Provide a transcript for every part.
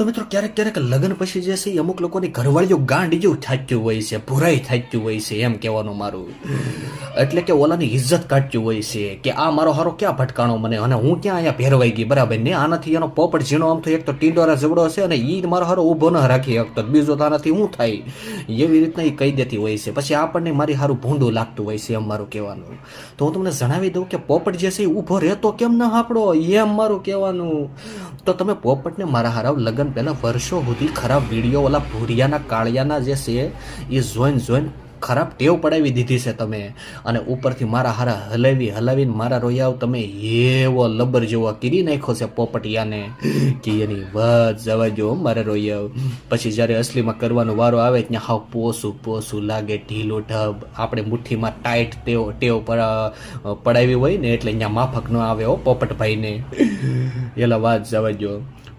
તો મિત્રો ક્યારેક ક્યારેક લગ્ન પછી જે છે અમુક લોકોની ઘરવાળીઓ ગાંડ જેવું થાચ્યું હોય છે, ભુરાઈ થાચ્યું હોય છે એમ કહેવાનું મારું. એટલે કે ઓલાની ઇજ્જત કાઢ્યું હોય છે કે આ મારો હારો ક્યાં ભટકાણો મને અને હું ક્યાં અહીંયા ભેરવાઈ ગઈ, બરાબર? ને આનાથી એનો પોપટ ઝીણો, આમ તો એક તો ટીંડોરા જબડો છે અને એ મારો હારો ઊભો ન રાખી શકતો બીજો તો આનાથી શું થાય? એવી રીતના એ કહી દેતી હોય છે. પછી આપણને મારી હારું ભૂંડું લાગતું હોય છે એમ મારું કહેવાનું. તો હું તમને જણાવી દઉં કે પોપટ જે છે એ ઊભો રહેતો કેમ ન હાપડો એમ મારું કહેવાનું. તો તમે પોપટને મારા હારાવ લગ્ન પહેલા વર્ષો સુધી ખરાબ વીડિયો ઓલા ભૂરિયાના, કાળિયાના જે છે, એ જોઈન જોઈન ખરાબ ટેવ પડાવી દીધી છે તમે. અને ઉપરથી મારા હારા હલાવી, હલાવીને મારા રોયાવ તમે એવો લબર જેવો કીરી નાખ્યો છે પોપટિયાને કે એની વાત જવા જો મારા રોયાવ પછી જ્યારે અસલીમાં કરવાનો વારો આવે ત્યાં હાવ પોસું પોસું લાગે, ઢીલો ઢબ. આપણે મુઠ્ઠીમાં ટાઈટ ટેવ ટેવ પડાવી હોય ને એટલે અહીંયા માફક ન આવે હો પોપટભાઈને. એલા વાત જવા જો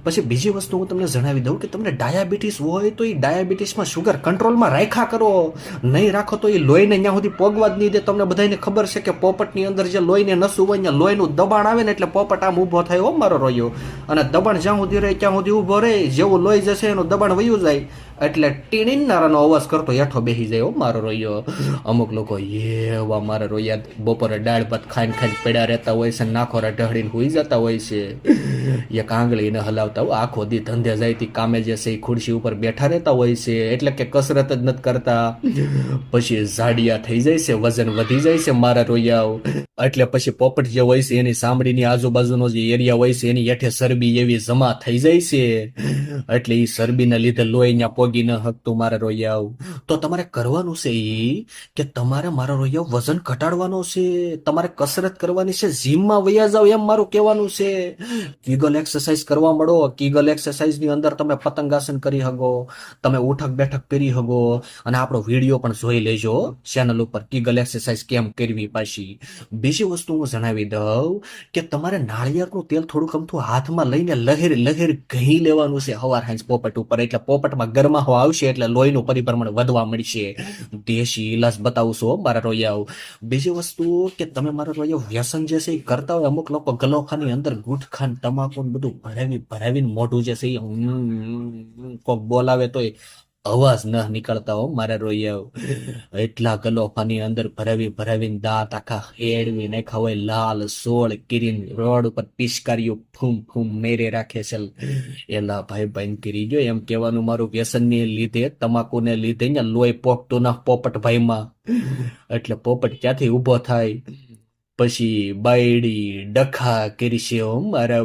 પછી બીજી વસ્તુ હું તમને જણાવી દઉં કે તમને ડાયાબિટીસ હોય તો એ ડાયાબિટીસમાં શુગર કંટ્રોલમાં રાખ્યા કરો. નહીં રાખો તો એ લોહીને ત્યાં સુધી પોગવા જ નહીં દે. તમને બધાને ખબર છે કે પોપટની અંદર જે લોહીને નસું હોય ત્યાં લોહીનું દબાણ આવે ને એટલે પોપટ આમ ઊભો થાય મારો રહ્યો. અને દબાણ જ્યાં સુધી રહે, ત્યાં સુધી ઊભો રહે. જેવું લોહી જશે, એનું દબાણ વયું જાય. એટલે ટીણીનારાનો અવાજ કરતો હેઠો બેસી જાય મારો રહ્યો. અમુક લોકો એવા મારા રોયા, બપોરે દાળ ભાત ખાઈને ખાઈને પડ્યા રહેતા હોય છે, નાખોરા ઢળીને હોઈ જતા હોય છે. એક આંગળીને હલાવતા હોય આખો દી ધંધે જાય કામે જે એ ખુરશી ઉપર બેઠા રહેતા હોય છે. એટલે કે કસરત જ નથી કરતા. પછી ઝાડિયા થઈ જાય છે, વજન વધી જાય છે મારા રોયાઓ. એટલે પછી પોપટ જે હોય છે, એની સાંભળીની આજુબાજુનો જે એરિયા હોય છે, એની હેઠે ચરબી એવી જમા થઈ જાય છે. એટલે એ ચરબીના લીધે લોહી ત્યાં પોગી ન હકતું મારા રોયાવ તો તમારે કરવાનું છે ઈ કે તમારે મારો રોયાવ વજન ઘટાડવાનો છે. તમારે કસરત કરવાની છે. જીમમાં વયા જાવ એમ મારું કહેવાનું છે. કીગલ એક્સરસાઇઝ કરવા મળો કીગલ એક્સરસાઇઝની અંદર તમે પતંગાસન કરી શકો, તમે ઉઠક બેઠક કરી શકો, અને આપણો વીડિયો પણ જોઈ લેજો ચેનલ ઉપર કીગલ એક્સરસાઇઝ કેમ કરવી પાછી. બીજી વસ્તુ હું જણાવી દઉં કે તમારે નાળિયેરનું તેલ થોડુંક અમથું હાથમાં લઈને લહેર લહેર ઘી લેવાનું છે હવાર હાંજ પોપટ ઉપર, એટલે પોપટમાં ગરમાહો આવશે, એટલે લોહીનું પરિભ્રમણ વધવા મળશે. દેશી ઇલાજ બતાવું છું મારા રોયાઓ. બીજી વસ્તુ કે તમે મારા રોયા વ્યસન જે છે એ કરતા હોય, અમુક લોકો ગલોખાની અંદર ગુટખાન, તમાકુ ને બધું ભરાવી ભરાવીને મોઢું જે છે એ ઉમ, કોક બોલાવે તો અવાજ ન નીકળતા હો મારા રોયાઓ એટલા ગલોફાની અંદર ભરાવી ભરાવીને દાંત આખા હેડવી નાખ્યા હોય લાલ સોળ કિરીન રોડ ઉપર પિચકારીઓ ફૂમ ફૂમ મેરે રાખે છે. એલા ભાઈ ભાઈ કરી જો એમ કહેવાનું મારું વ્યસનને લીધે તમાકુને લીધે ને લોહી પોકતું ના પોપટ ભાઈમાં એટલે પોપટ ક્યાંથી ઊભો થાય? પછી બાયડી ડખા કરી છે મારા